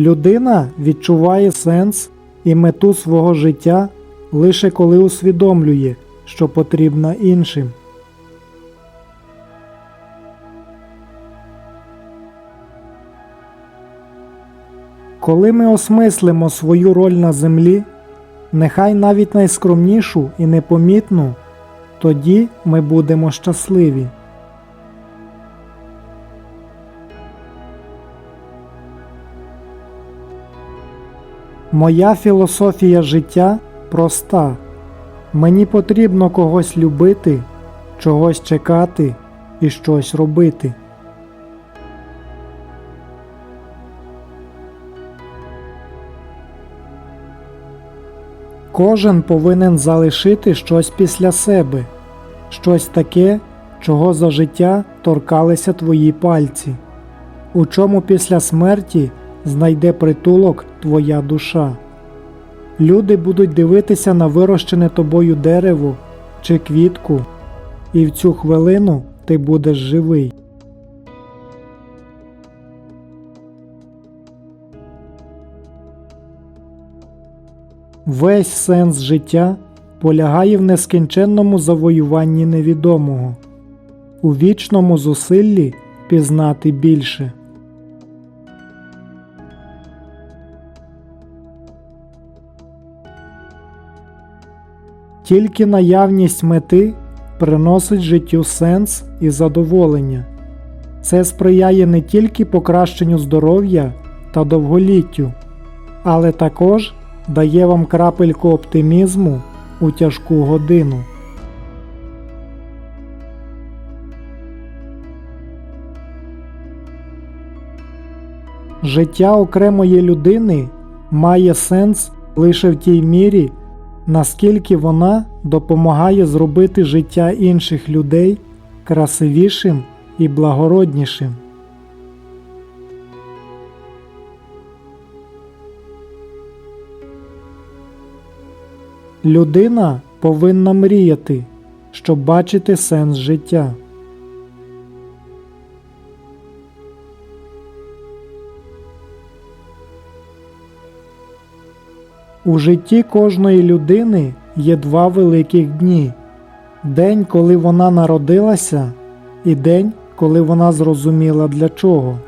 Людина відчуває сенс і мету свого життя лише коли усвідомлює, що потрібна іншим. Коли ми осмислимо свою роль на землі, нехай навіть найскромнішу і непомітну, тоді ми будемо щасливі. Моя філософія життя проста. Мені потрібно когось любити, чогось чекати і щось робити. Кожен повинен залишити щось після себе, щось таке, чого за життя торкалися твої пальці, у чому після смерті знайде притулок твоя душа. Люди будуть дивитися на вирощене тобою дерево чи квітку, і в цю хвилину ти будеш живий. Весь сенс життя полягає в нескінченному завоюванні невідомого, у вічному зусиллі пізнати більше. Тільки наявність мети приносить життю сенс і задоволення. Це сприяє не тільки покращенню здоров'я та довголіттю, але також дає вам крапельку оптимізму у тяжку годину. Життя окремої людини має сенс лише в тій мірі, наскільки вона допомагає зробити життя інших людей красивішим і благороднішим. Людина повинна мріяти, щоб бачити сенс життя. У житті кожної людини є два великих дні: день, коли вона народилася, і день, коли вона зрозуміла для чого.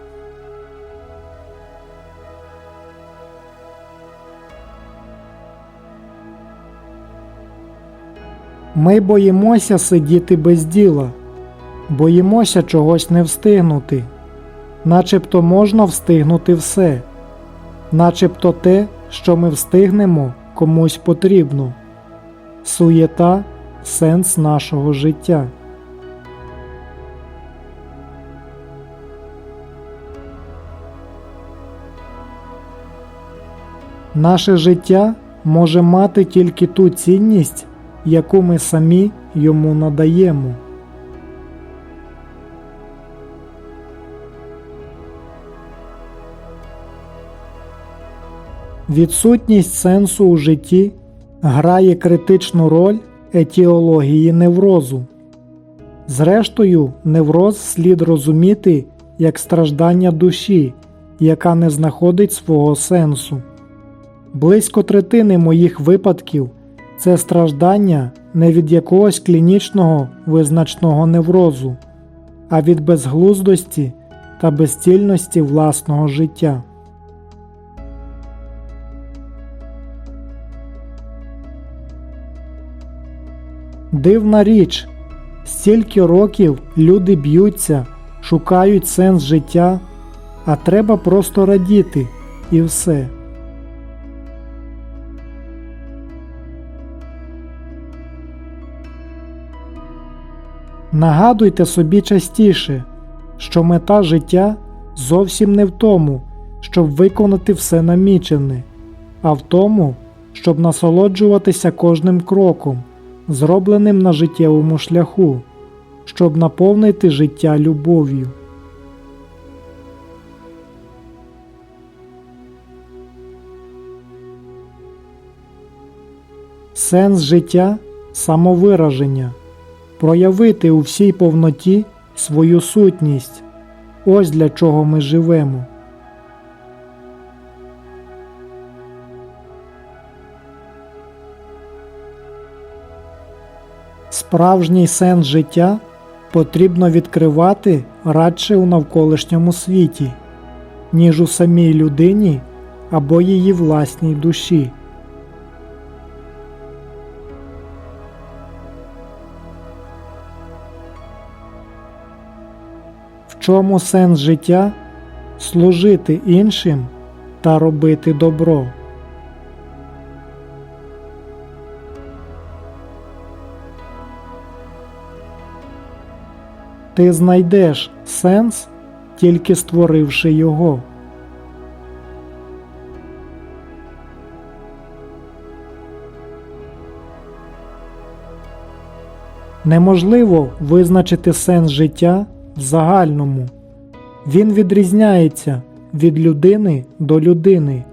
Ми боїмося сидіти без діла, боїмося чогось не встигнути, начебто можна встигнути все, начебто те, що ми встигнемо, комусь потрібно. Суєта сенс нашого життя. Наше життя може мати тільки ту цінність, яку ми самі йому надаємо. Відсутність сенсу у житті грає критичну роль етіології неврозу. Зрештою, невроз слід розуміти як страждання душі, яка не знаходить свого сенсу. Близько третини моїх випадків це страждання не від якогось клінічного визначного неврозу, а від безглуздості та безцільності власного життя. Дивна річ, стільки років люди б'ються, шукають сенс життя, а треба просто радіти і все. Нагадуйте собі частіше, що мета життя зовсім не в тому, щоб виконати все намічене, а в тому, щоб насолоджуватися кожним кроком, зробленим на життєвому шляху, щоб наповнити життя любов'ю. Сенс життя самовираження проявити у всій повноті свою сутність. Ось для чого ми живемо. Справжній сенс життя потрібно відкривати радше у навколишньому світі, ніж у самій людині або її власній душі. В чому сенс життя? Служити іншим та робити добро. Ти знайдеш сенс, тільки створивши його. Неможливо визначити сенс життя в загальному. Він відрізняється від людини до людини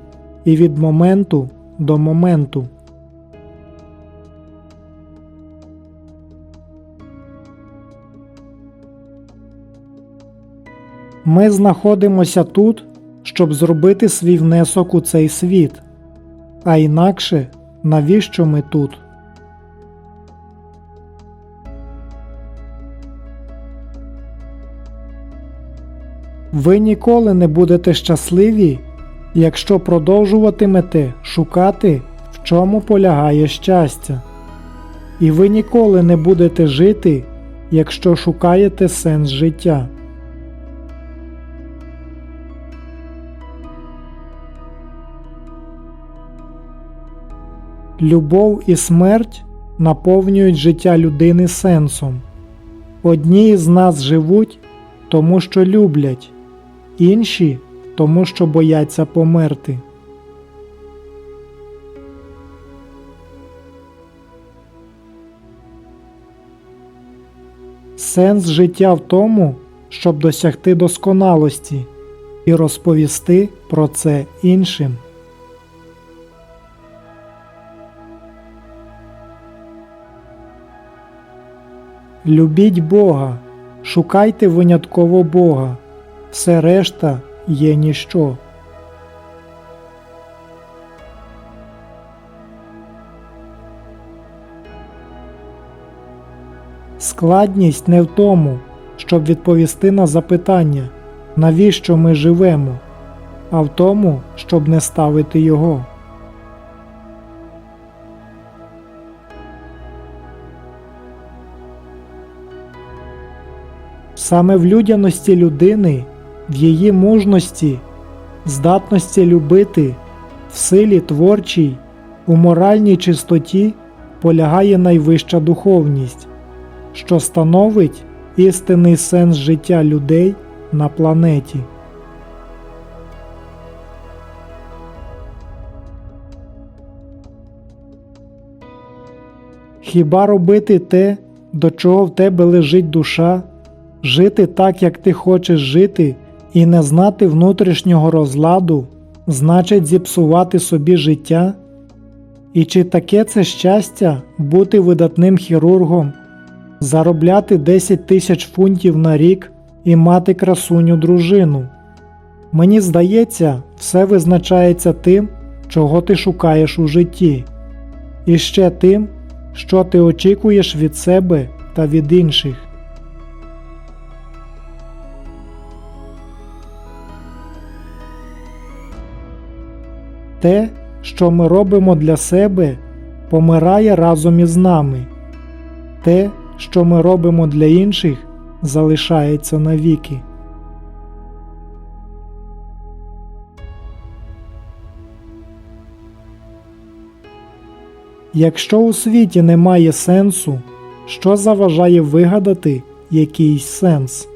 і від моменту до моменту. Ми знаходимося тут, щоб зробити свій внесок у цей світ. А інакше навіщо ми тут? Ви ніколи не будете щасливі, якщо продовжуватимете шукати, в чому полягає щастя. І ви ніколи не будете жити, якщо шукаєте сенс життя. Любов і смерть наповнюють життя людини сенсом. Одні з нас живуть, тому що люблять, інші тому що бояться померти. Сенс життя в тому, щоб досягти досконалості і розповісти про це іншим. Любіть Бога, шукайте винятково Бога, все решта є ніщо. Складність не в тому, щоб відповісти на запитання, навіщо ми живемо, а в тому, щоб не ставити його. Саме в людяності людини, в її мужності, здатності любити, в силі творчій, у моральній чистоті полягає найвища духовність, що становить істинний сенс життя людей на планеті. Хіба робити те, до чого в тебе лежить душа, жити так, як ти хочеш жити, і не знати внутрішнього розладу, значить зіпсувати собі життя? І чи таке це щастя бути видатним хірургом, заробляти 10 тисяч фунтів на рік і мати красуню дружину? Мені здається, все визначається тим, чого ти шукаєш у житті, і ще тим, що ти очікуєш від себе та від інших. Те, що ми робимо для себе, помирає разом із нами. Те, що ми робимо для інших, залишається навіки. Якщо у світі немає сенсу, що заважає вигадати якийсь сенс?